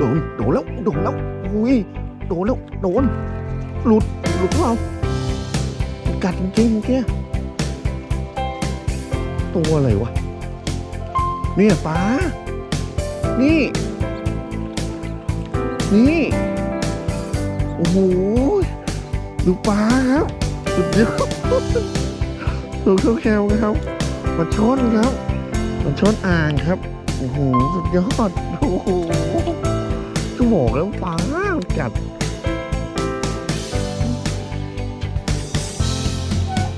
โดน โดนแล้ว โดนแล้ว อุ้ย โดนแล้ว โดน หลุด หลุดหรือเปล่ามันกัดจริงๆเมื่อกี้ตัวอะไรวะ เนี่ยป้า นี่ นี่ โอ้โห ดูปลาครับ สุดยอดดูเข้าแคลครับมาชนครับมาชนอ่างครับ โอ้โห สุดยอด โอ้โห จะบอกแล้วปลากัด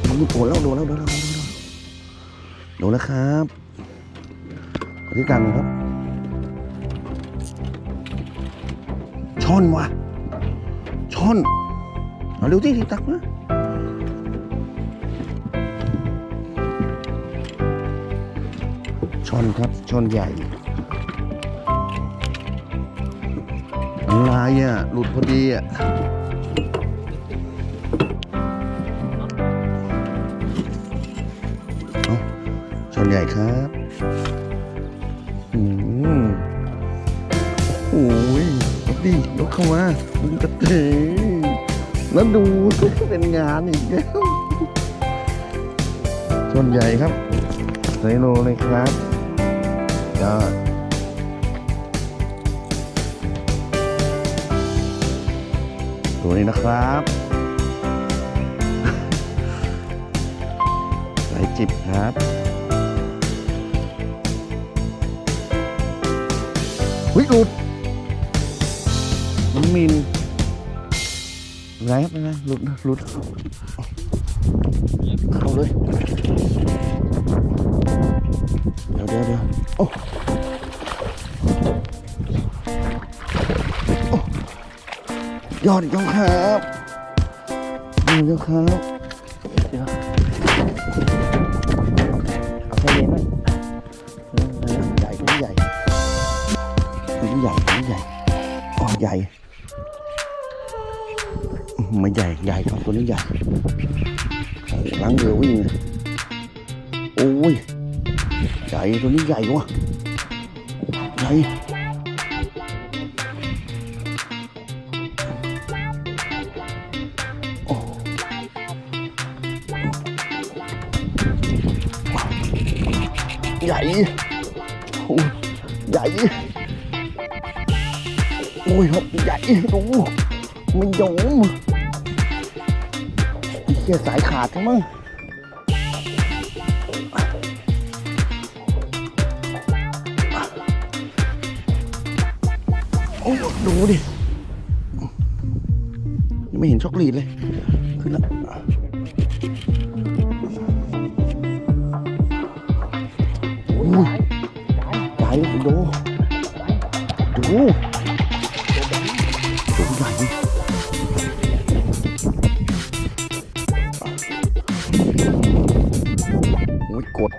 โดนแล้วโดนแล้วโดนแล้วโดนแล้วโดนแล้วครับขอที่กลางหน่อยครับ ช่อนวะช่อนเอาเร็วที่ที่ตักนะช่อนครับช่อนใหญ่ อะไรอะหลุดพอดีอะชนใหญ่ครับอืมโอ้ยดิยกเข้ามาดึงกระเตงแล้วดูเป็นงานอีกแล้วชนใหญ่ครับใส่โลเลยครับยอ ดตัวนี้นะครับใส่จิบครับเฮ้ยหลุดมันมินอะไรครับอะไรหลุดนะหลุดเข้าเลย เดี๋ยวเดี๋ยวเดี๋ยวโอ้ ยอดยอดครับยอดยอดครับเดี๋ยวเอาแค่นี้ไหมเออเออใหญ่ตัวนี้ใหญ่ตัวนี้ใหญ่ตัวนี้ใหญ่อ๋อใหญ่ไม่ใหญ่ใหญ่ครับตัวนี้ใหญ่ล้างเรือวิ่งเลยโอ้ยใหญ่ตัวนี้ใหญ่วะใหญ่ ใหญ่โอ้ยใหญ่โอ้ยครับใหญ่ดูไม่ยอมเหี้ยสายขาดทั้งมั้งโอ้ดูดิยังไม่เห็นช็อกโกแลตเลย ขึ้นแล้ว ญ่ดูดูตัวใหญ่โอ้ยกด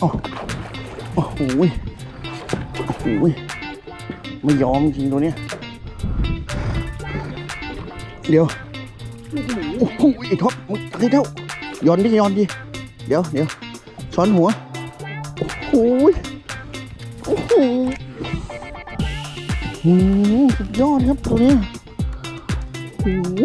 โอ้โหโอ้โหไม่ยอมจริงตัวเนี้ย เดี๋ยว โอ้โหไอ้ท็อปมึงตักให้เท่าย้อนดิย้อนดิ เดี๋ยวเดี๋ยวช้อนหัว โอ้โหโอ้โหหืมสุดยอดครับตัวเนี้ยโอ้โห